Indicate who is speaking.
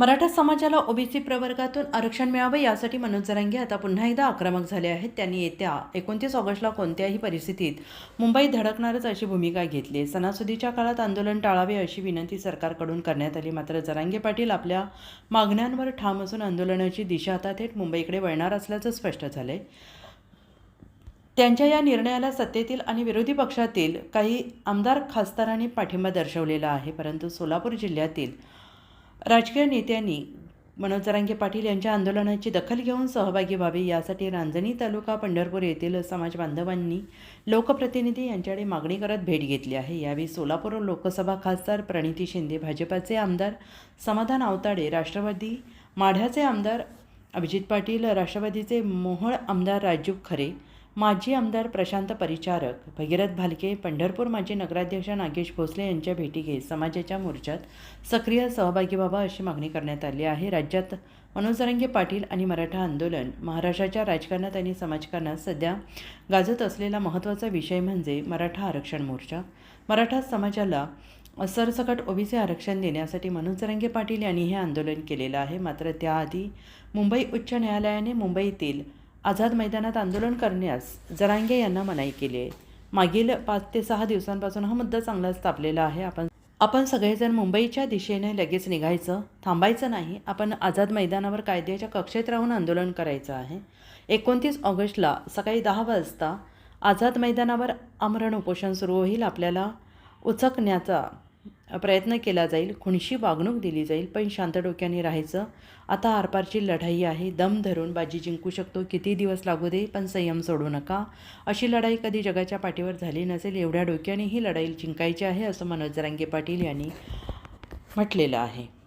Speaker 1: मराठा समाजाला ओबीसी प्रवर्गातून आरक्षण मिळावं यासाठी मनोज जरांगे आता पुन्हा एकदा आक्रमक झाले आहेत. त्यांनी येत्या एकोणतीस ऑगस्टला कोणत्याही परिस्थितीत मुंबई धडकणारच अशी भूमिका घेतली. सणासुदीच्या काळात आंदोलन टाळावे अशी विनंती सरकारकडून करण्यात आली. मात्र जरांगे पाटील आपल्या मागण्यांवर ठाम असून आंदोलनाची दिशा आता थेट मुंबईकडे वळणार असल्याचं स्पष्ट झालंय. त्यांच्या या निर्णयाला सत्तेतील आणि विरोधी पक्षातील काही आमदार खासदारांनी पाठिंबा दर्शवलेला आहे. परंतु सोलापूर जिल्ह्यातील राजकीय नेत्यांनी मनोज जरांगे पाटील यांच्या आंदोलनाची दखल घेऊन सहभागी व्हावे यासाठी रांजणी तालुका पंढरपूर येथील समाज बांधवांनी लोकप्रतिनिधी यांच्याकडे मागणी करत भेट घेतली आहे. यावेळी सोलापूर लोकसभा खासदार प्रणिती शिंदे भाजपाचे आमदार समाधान आवताडे राष्ट्रवादी माढ्याचे आमदार अभिजित पाटील राष्ट्रवादीचे मोहळ आमदार राजू खरे माजी आमदार प्रशांत परिचारक भगीरथ भालके पंढरपूर माजी नगराध्यक्ष नागेश भोसले यांच्या भेटी घेत समाजाच्या मोर्चात सक्रिय सहभागी व्हावा अशी मागणी करण्यात आली आहे. राज्यात मनोजरांगे पाटील आणि मराठा आंदोलन महाराष्ट्राच्या राजकारणात आणि समाजकारणात सध्या गाजत असलेला महत्त्वाचा विषय म्हणजे मराठा आरक्षण मोर्चा. मराठा समाजाला सरसकट ओबीसी आरक्षण देण्यासाठी मनोजरंगे पाटील यांनी हे आंदोलन केलेलं आहे. मात्र त्याआधी मुंबई उच्च न्यायालयाने मुंबईतील आझाद मैदानात आंदोलन करण्यास जरांगे यांना मनाई केली आहे. मागील पाच ते सहा दिवसांपासून हा मुद्दा चांगलाच तापलेला आहे. आपण आपण सगळेजण मुंबईच्या दिशेने लगेच निघायचं थांबायचं नाही. आपण आझाद मैदानावर कायद्याच्या कक्षेत राहून आंदोलन करायचं आहे. एकोणतीस ऑगस्टला सकाळी दहा वाजता आझाद मैदानावर आमरण उपोषण सुरू होईल. आपल्याला उचकण्याचा प्रयत्न केला जाईल खुणशी वागणूक दिली जाईल पण शांत डोक्याने राहायचं. आता आरपारची लढाई आहे. दम धरून बाजी जिंकू शकतो. किती दिवस लागू दे पण संयम सोडू नका. अशी लढाई कधी जगाच्या पाठीवर झाली नसेल एवढ्या डोक्याने ही लढाई जिंकायची आहे असं मनोज जरांगे पाटील यांनी म्हटलेलं आहे.